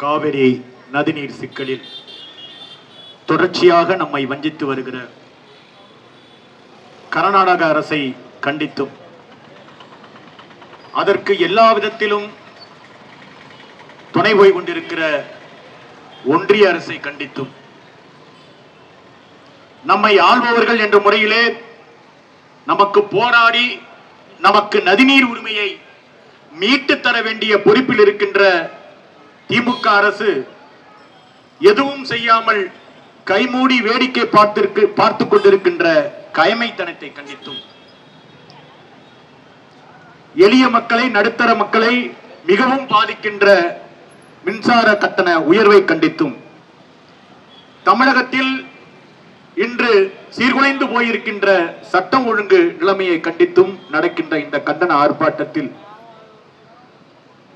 காவிரி நதிநீர் சிக்கலில் தொடர்ச்சியாக நம்மை வஞ்சித்து வருகிற கர்நாடக அரசை கண்டித்தும் அதற்கு எல்லா விதத்திலும் துணை போய் கொண்டிருக்கிற ஒன்றிய அரசை கண்டித்தும் நம்மை ஆள்பவர்கள் என்ற முறையிலே நமக்கு போராடி நமக்கு நதிநீர் உரிமையை மீட்டு தர வேண்டிய பொறுப்பில் இருக்கின்ற திமுக அரசு எதுவும் செய்யாமல் கைமூடி வேடிக்கை பார்த்திருக்கு பார்த்து கொண்டிருக்கின்ற கயமைத்தனத்தை கண்டித்தும். எளிய மக்களை நடுத்தர மக்களை மிகவும் பாதிக்கின்ற மின்சார கட்டண உயர்வை கண்டித்தும். தமிழகத்தில் இன்று சீர்குலைந்து போயிருக்கின்ற சட்டம் ஒழுங்கு நிலைமையை கண்டித்தும் நடக்கின்ற இந்த கண்டன ஆர்ப்பாட்டத்தில்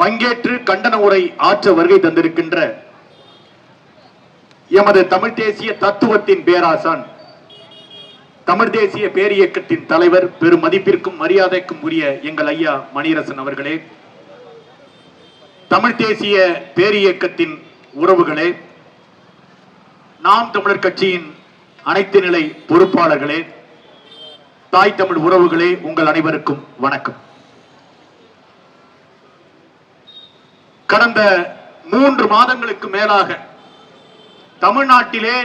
பங்கேற்று கண்டன உரை ஆற்ற வருகை தந்திருக்கின்ற எமது தமிழ் தேசிய தத்துவத்தின் பேராசான் தமிழ் தேசிய பேரியக்கத்தின் தலைவர் பெரும் மதிப்பிற்கும் மரியாதைக்கும் உரிய எங்கள் ஐயா மணியரசன் அவர்களே தமிழ் தேசிய பேரியக்கத்தின் உறவுகளே நாம் தமிழர் கட்சியின் அனைத்து நிலை பொறுப்பாளர்களே தாய் தமிழ் உறவுகளே உங்கள் அனைவருக்கும் வணக்கம். கடந்த மூன்று மாதங்களுக்கு மேலாக தமிழ்நாட்டிலே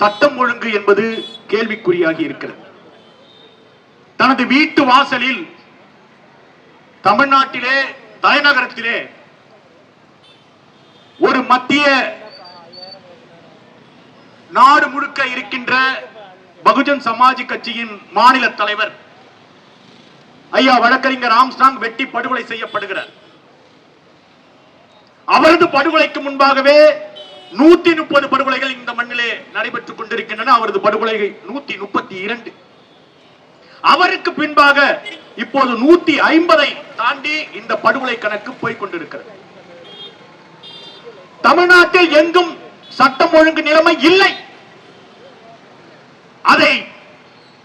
சட்டம் ஒழுங்கு என்பது கேள்விக்குறியாகி இருக்கிறது. தனது வீட்டு வாசலில் தமிழ்நாட்டிலே தலைநகரத்திலே ஒரு மத்திய நாடு முழுக்க இருக்கின்ற பகுஜன் சமாஜ் கட்சியின் மாநில தலைவர் ஐயா வழக்கறிஞர் ஆம்ஸ்டாங் வெட்டி படுகொலை செய்யப்படுகிறார். அவரது படுகொலைக்கு முன்பாகவே நூத்தி முப்பது படுகொலைகள் இந்த மண்ணிலே நடைபெற்றுக் கொண்டிருக்கின்றன. அவரது படுகொலைகள் நூத்தி முப்பத்தி இரண்டு. அவருக்கு பின்பாக இப்போது நூத்தி ஐம்பதை தாண்டி இந்த படுகொலை கணக்கு போய்க் கொண்டிருக்கிறது. தமிழ்நாட்டில் எங்கும் சட்டம் ஒழுங்கு நிலைமை இல்லை. அதை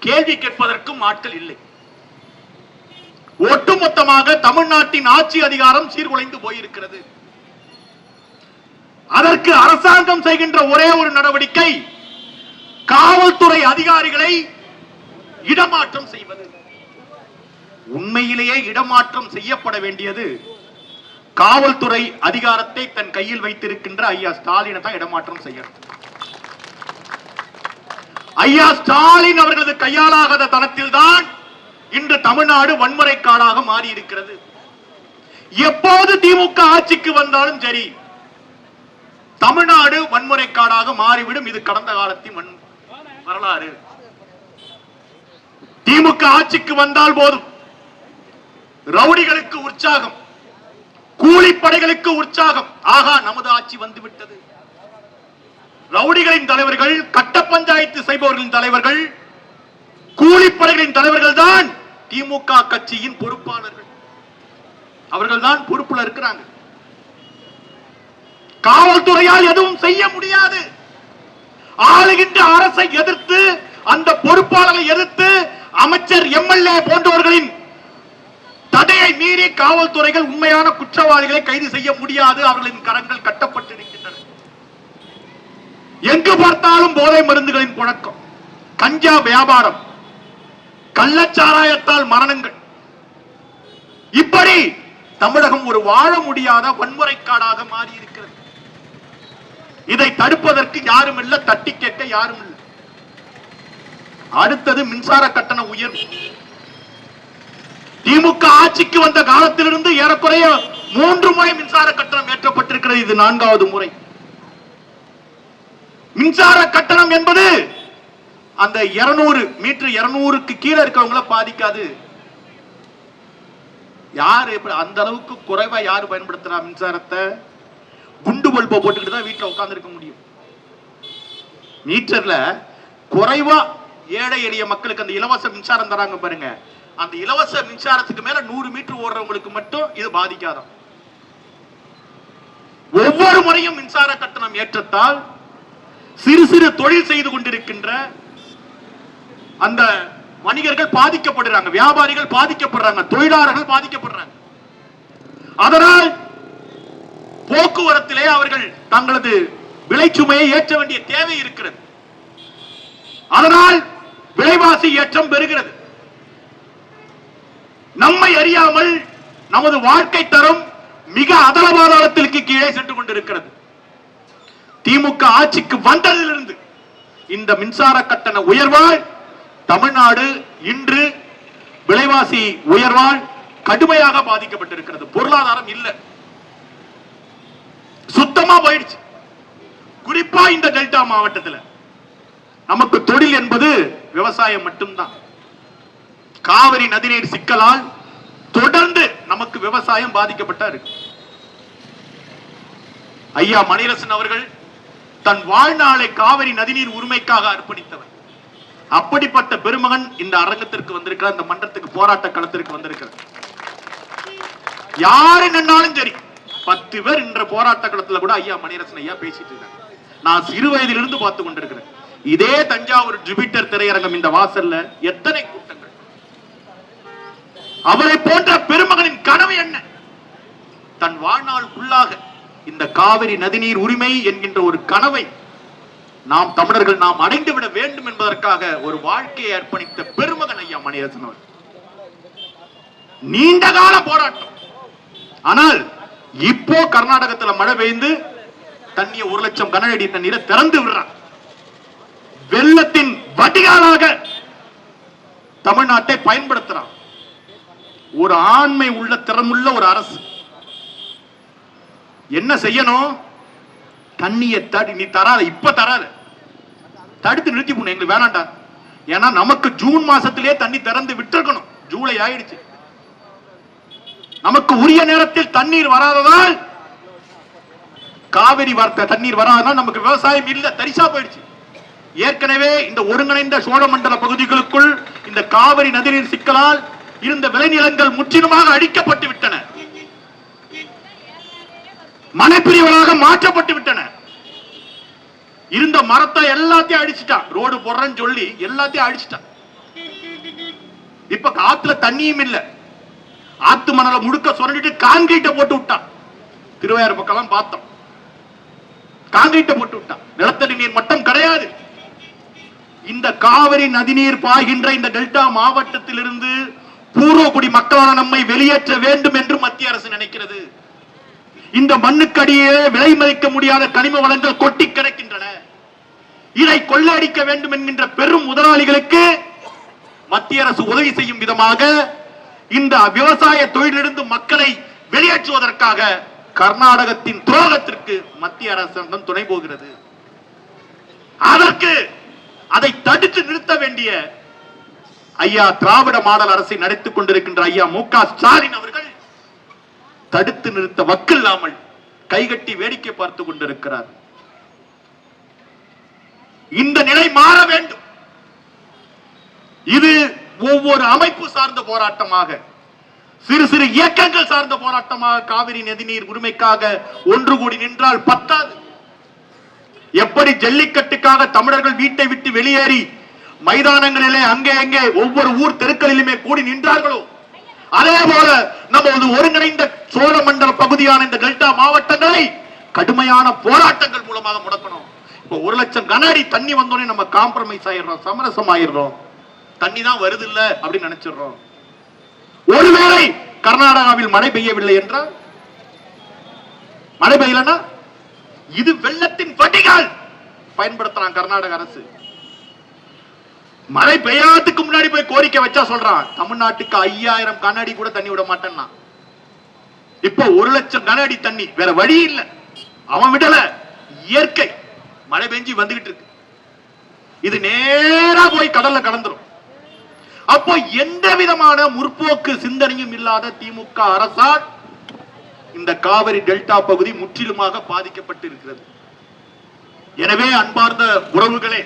கேள்வி கேட்பதற்கும் ஆட்கள் இல்லை. ஒட்டுமொத்தமாக தமிழ்நாட்டின் ஆட்சி அதிகாரம் சீர்குலைந்து போயிருக்கிறது. அதற்கு அரசாங்கம் செய்கின்ற ஒரே ஒரு நடவடிக்கை காவல்துறை அதிகாரிகளை இடமாற்றம் செய்வது. உண்மையிலேயே இடமாற்றம் செய்யப்பட வேண்டியது காவல்துறை அதிகாரத்தை தன் கையில் வைத்திருக்கின்ற ஐயா ஸ்டாலினை தான் இடமாற்றம் செய்யணும். ஐயா ஸ்டாலின் அவர்களது கையாளாகாத தனத்தில் தான் இன்று தமிழ்நாடு வன்முறை காடாக மாறி இருக்கிறது எப்போது திமுக ஆட்சிக்கு வந்தாலும் சரி தமிழ்நாடு வன்முறை காடாக மாறிவிடும் இது கடந்த காலத்தின் வன்- வரலாறு. திமுக ஆட்சிக்கு வந்தால் போதும். ரவுடிகளுக்கு உற்சாகம். கூலிப்படைகளுக்கு உற்சாகம். ஆகா நமது ஆட்சி வந்துவிட்டது. ரவுடிகளின் தலைவர்கள் கட்ட பஞ்சாயத்து செய்பவர்களின் தலைவர்கள் கூலிப்படைகளின் தலைவர்கள் தான் திமுக கட்சியின் பொறுப்பாளர்கள். அவர்கள் தான் பொறுப்புல இருக்கிறாங்க. காவல்துறையால் எதுவும் செய்ய முடியாது. ஆளுகின்ற அரசை எதிர்த்து அந்த பொறுப்பாளரை எதிர்த்து அமைச்சர் எம்எல்ஏ போன்றவர்களின் தடையை மீறி காவல்துறைகள் உண்மையான குற்றவாளிகளை கைது செய்ய முடியாது. அவர்களின் கரங்கள் கட்டப்பட்டிருக்கின்றன. எங்கு பார்த்தாலும் போதை மருந்துகளின் புழக்கம். கஞ்சா வியாபாரம் கள்ளச்சாராயத்தால் மரணங்கள். இப்படி தமிழகம் ஒரு வாழ முடியாத வன்முறைக்காடாக மாறி இருக்கிறது இதை தடுப்பதற்கு யாரும் இல்ல தட்டி கேட்க யாரும் இல்லை அடுத்தது மின்சார கட்டண உயர்வு. திமுக ஆட்சிக்கு வந்த காலத்திலிருந்து ஏறக்குறைய மூன்று முறை மின்சார கட்டணம் ஏற்றப்பட்டிருக்கிறது. இது நான்காவது முறை. மின்சார கட்டணம் என்பது அந்த 200 மீட்டர் 200க்கு கீழே இருக்கவங்கள பாதிக்காது. யாரு எப்படி அந்த அளவுக்கு குறைவா யாரு பயன்படுத்துறா மின்சாரத்தை? குண்டு பல்பை போட்டுக்கிட்டு தான் வீட்டுல உட்கார்ந்து இருக்க முடியும். மீட்டர்ல குறைவா ஏழை எளிய மக்களுக்கு அந்த இலவச மின்சாரம் தராங்க பாருங்க. அந்த இலவச மின்சாரத்துக்கு மேல நூறு மீட்டர் ஓடுறவங்களுக்கு மட்டும் இது பாதிக்காதான் ஒவ்வொரு முறையும் மின்சார கட்டணம் ஏற்றத்தால் சிறு சிறு தொழில் செய்து கொண்டிருக்கின்ற அந்த வணிகர்கள் பாதிக்கப்படுறாங்க. வியாபாரிகள் பாதிக்கப்படுறாங்க. தொழிலாளர்கள் பாதிக்கப்படுறாங்க. அதனால் போக்குவரத்திலே அவர்கள் தங்களது விலைச்சுமையை ஏற்ற வேண்டிய தேவை இருக்கிறது. அதனால் விலைவாசி ஏற்றம் பெறுகிறது. நம்மை அறியாமல் நமது வாழ்க்கை தரம் மிக அதல பாதாளத்திற்கு கீழே சென்று கொண்டிருக்கிறது. திமுக ஆட்சிக்கு வந்ததிலிருந்து இந்த மின்சார கட்டண உயர்வால் தமிழ்நாடு இன்று விலைவாசி உயர்வால் கடுமையாக பாதிக்கப்பட்டிருக்கிறது. பொருளாதாரம் இல்ல. சுத்தமா போயிடுச்சு. குறிப்பா இந்த டெல்டா மாவட்டத்தில். நமக்கு தொழில் என்பது விவசாயம் மட்டும்தான். காவிரி நதிநீர் சிக்கலால் தொடர்ந்து நமக்கு விவசாயம் பாதிக்கப்பட்டா இருக்கு. ஐயா மணிரசன் அவர்கள் தன் வாழ்நாளை காவிரி நதிநீர் உரிமைக்காக அர்ப்பணித்தவர். அப்படிப்பட்ட பெருமகன் இந்த அரங்கத்திற்கு வந்திருக்கிறார் இந்த மன்றத்துக்கு போராட்ட களத்திற்கு வந்திருக்கிறார். யாரு நின்னாலும் சரி பத்து பேர் இன்ற போராட்ட களத்துல கூட ஐயா மணிரசன் ஐயா பேசிட்டு இருக்காங்க நான் சிறு வயதிலிருந்து பார்த்து கொண்டிருக்கிறேன். இதே தஞ்சாவூர் ஜூபிட்டர் திரையரங்கம் இந்த வாசல்ல எத்தனை கூட்டங்கள்? அவரை போன்ற பெருமகனின் கனவு என்ன? தன் வாழ்நாளுக்குள்ளாக இந்த காவிரி நதிநீர் உரிமை என்கின்ற ஒரு கனவை நாம் தமிழர்கள் நாம் அடைந்து விட வேண்டும் என்பதற்காக ஒரு வாழ்க்கையை அர்ப்பணித்த பெருமகன் ஐயா மணிரசன் நீண்ட கால போராட்டம். ஆனால் இப்போ கர்நாடகத்துல மழை பெய்ந்து தண்ணியை ஒரு லட்சம் கனஅடி தண்ணீரை திறந்து விடுறான். வெள்ளத்தின் வடிகாலாக தமிழ்நாட்டை பயன்படுத்துறான். ஒரு ஆண்மை உள்ள திறமுள்ள ஒரு அரசு. என்ன செய்யணும்? தண்ணியை தடி நீ தராத இப்ப தராத. தடுத்து நிறுத்தி போன எங்களுக்கு வேணாண்டா ஏன்னா நமக்கு ஜூன் மாசத்திலே தண்ணி திறந்து விட்டுருக்கணும். ஜூலை ஆயிடுச்சு. நமக்கு உரிய நேரத்தில் தண்ணீர் வராததால் காவிரி வார்த்தை தண்ணீர் வராததால் நமக்கு விவசாயம் இல்ல தரிசா போயிடுச்சு. ஏற்கனவே இந்த ஒருங்கிணைந்த சோழமண்டல பகுதிகளுக்குள் இந்த காவிரி நதிநீர் சிக்கலால் இருந்த விளைநிலங்கள் முற்றிலுமாக அழிக்கப்பட்டு விட்டன. மனைப்பிரிவுகளாக மாற்றப்பட்டு விட்டன. இருந்த மரத்தை எல்லாத்தையும் அடிச்சிட்டான் ரோடு போடுறேன்னு சொல்லி எல்லாத்தையும் அடிச்சிட்டான் இப்ப காத்துல தண்ணியும் இல்ல. ஆத்து மணலை முழுக்க சொல்லிட்டு கான்கிரீட்டை போட்டு விட்டான். திருவையாறு பக்கம் பார்த்தோம். கான்கிரீட்டை போட்டு விட்டான். நிலத்தடி நீர் மட்டம் கிடையாது. இந்த காவிரி நதிநீர் பாய்கின்ற இந்த டெல்டா மாவட்டத்திலிருந்து பூர்வகுடி மக்களான நம்மை வெளியேற்ற வேண்டும் என்று மத்திய அரசு நினைக்கிறது. இந்த மண்ணுக்கடியே விலை மதிக்க முடியாத கனிம வளங்கள் கொட்டி கிடக்கின்றன. இதை கொள்ளையடிக்க வேண்டும் என்கின்ற பெரும் முதலாளிகளுக்கு மத்திய அரசு உதவி செய்யும் விதமாக இந்த விவசாய தொழிலிருந்து மக்களை வெளியேற்றுவதற்காக கர்நாடகத்தின் துரோகத்திற்கு மத்திய அரசாங்கம் துணை போகிறது. அதற்கு அதை தடுத்து நிறுத்த வேண்டிய ஐயா திராவிட மாடல் அரசை நடத்திக் கொண்டிருக்கின்ற ஐயா மு ஸ்டாலின் அவர்கள் தடுத்து நிறுத்த வக்கில்லாமல் கைகட்டி வேடிக்கை பார்த்து கொண்டிருக்கிறார். இந்த நிலை மாற வேண்டும். இது ஒவ்வொரு அமைப்பு சார்ந்த போராட்டமாக சிறு சிறு இயக்கங்கள் சார்ந்த போராட்டமாக காவிரி நதிநீர் உரிமைக்காக ஒன்று கூடி நின்றால் பத்தாது. எப்படி ஜல்லிக்கட்டுக்காக தமிழர்கள் வீட்டை விட்டு வெளியேறி மைதானங்களிலே அங்கே அங்கே ஒவ்வொரு ஊர் தெருக்களிலுமே கூடி நின்றார்களோ? அதே போல நமது ஒருங்கிணைந்த சோழ மண்டல பகுதியான இந்த டெல்டா மாவட்டங்களை கடுமையான போராட்டங்கள் மூலமாக முடக்கணும். இப்போ ஒரு லட்சம் கனஅடி தண்ணி வந்தோடனே நம்ம காம்ப்ரமைஸ் ஆயிடுறோம் சமரசம் ஆயிடுறோம். தண்ணி தான் வருது இல்ல அப்படின்னு நினைச்சிடுறோம். ஒருவேளை கர்நாடகாவில் மழை பெய்யவில்லை என்றால்? மழை பெய்யலன்னா? இது வெள்ளத்தின் வடிகால்! பயன்படுத்துறான் கர்நாடக அரசு. மழை பெய்யாததுக்கு முன்னாடி போய் கோரிக்கை வச்சா சொல்றான் தமிழ்நாட்டுக்கு ஐயாயிரம் கண்ணாடி கூட தண்ணி விட மாட்டேன்னா. இப்போ ஒரு லட்சம் கனஅடி தண்ணி வேற வழி இல்ல. அவன் விடல. இயற்கை. மழை பெஞ்சு வந்துகிட்டு இருக்கு. இது நேரா போய் கடல்ல கடந்துரும். அப்போ எந்த விதமான முற்போக்கு சிந்தனையும் இல்லாத திமுக அரசால் இந்த காவிரி டெல்டா பகுதி முற்றிலுமாக பாதிக்கப்பட்டு இருக்கிறது எனவே அன்பார்ந்த உறவுகளே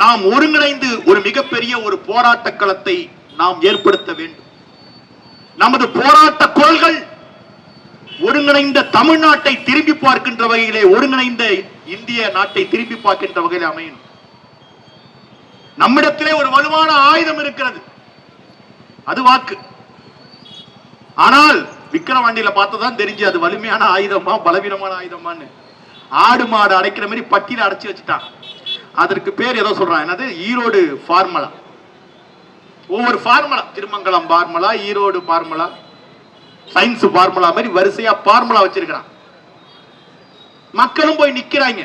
நாம் ஒருங்கிணைந்து ஒரு மிகப்பெரிய ஒரு போராட்ட களத்தை நாம் ஏற்படுத்த வேண்டும். நமது போராட்ட குரல்கள் ஒருங்கிணைந்த தமிழ்நாட்டை திரும்பி பார்க்கின்ற வகையிலே ஒருங்கிணைந்த இந்திய நாட்டை திரும்பி பார்க்கின்ற வகையில் அமையணும். நம்மிடத்திலே ஒரு வலுவான ஆயுதம் இருக்கிறது. அது வாக்கு. ஆனால் விக்கிரவாண்டியில பார்த்ததான் தெரிஞ்சு அது வலிமையான ஆயுதமா பலவீனமான ஆயுதமான்னு. ஆடு மாடு அடைக்கிற மாதிரி பட்டியல அடைச்சு வச்சுட்டான் அதற்கு பேர் ஏதோ சொல்றான் என்னது? ஈரோடு ஃபார்முலா. ஒவ்வொரு formula. Thirumangalam formula Erode formula science formula மாதிரி வரிசையா ஃபார்முலா வச்சிருக்கிறான் மக்களும் போய் நிக்கிறாங்க.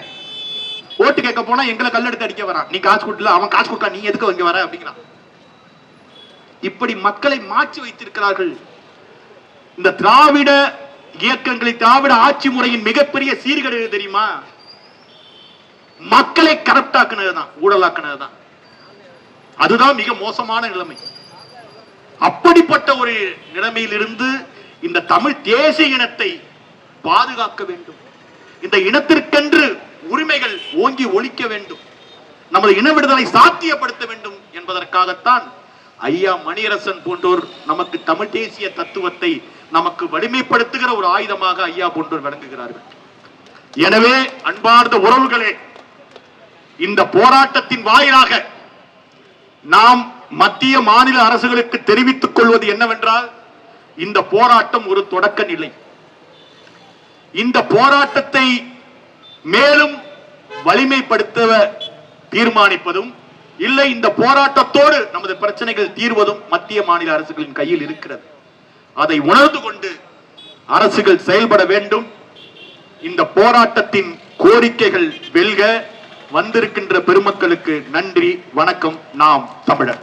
ஓட்டு கேட்க போனா எங்களை கல்லெடுத்து அடிக்க வரான் நீ காசு கொடுக்கல அவன் காசு கொடுத்தா நீ எதுக்கு இங்க வர அப்படிங்கிறான் இப்படி மக்களை மாற்றி வைத்திருக்கிறார்கள். இந்த திராவிட இயக்கங்களை திராவிட ஆட்சி முறையின் மிகப்பெரிய சீர்கேடு தெரியுமா? மக்களை கரப்ட் ஆக்குனதுதான் ஊழலாக்குனதுதான். அதுதான் மிக மோசமான நிலைமை. அப்படிப்பட்ட ஒரு நிலைமையிலிருந்து இந்த தமிழ் தேசிய இனத்தை பாதுகாக்க வேண்டும். இந்த இனத்திற்கென்று உரிமைகள் ஓங்கி ஒழிக்க வேண்டும். நமது இன விடுதலை சாத்தியப்படுத்த வேண்டும் என்பதற்காகத்தான் ஐயா மணியரசன் போன்றோர் நமக்கு தமிழ் தேசிய தத்துவத்தை நமக்கு வலிமைப்படுத்துகிற ஒரு ஆயுதமாக ஐயா போன்றோர் விளங்குகிறார்கள். எனவே அன்பார்ந்த உறவுகளே இந்த போராட்டத்தின் வாயிலாக நாம் மத்திய மாநில அரசுகளுக்கு தெரிவித்துக் கொள்வது என்னவென்றால் இந்த போராட்டம் ஒரு தொடக்க நிலை. இந்த போராட்டத்தை வலிமைப்படுத்த தீர்மானிப்பதும் இல்லை இந்த போராட்டத்தோடு நமது பிரச்சனைகள் தீர்வதும் மத்திய மாநில அரசுகளின் கையில் இருக்கிறது. அதை உணர்ந்து கொண்டு அரசுகள் செயல்பட வேண்டும். இந்த போராட்டத்தின் கோரிக்கைகள் வெல்க. வந்திருக்கின்ற பெருமக்களுக்கு நன்றி வணக்கம். நாம் தமிழர்.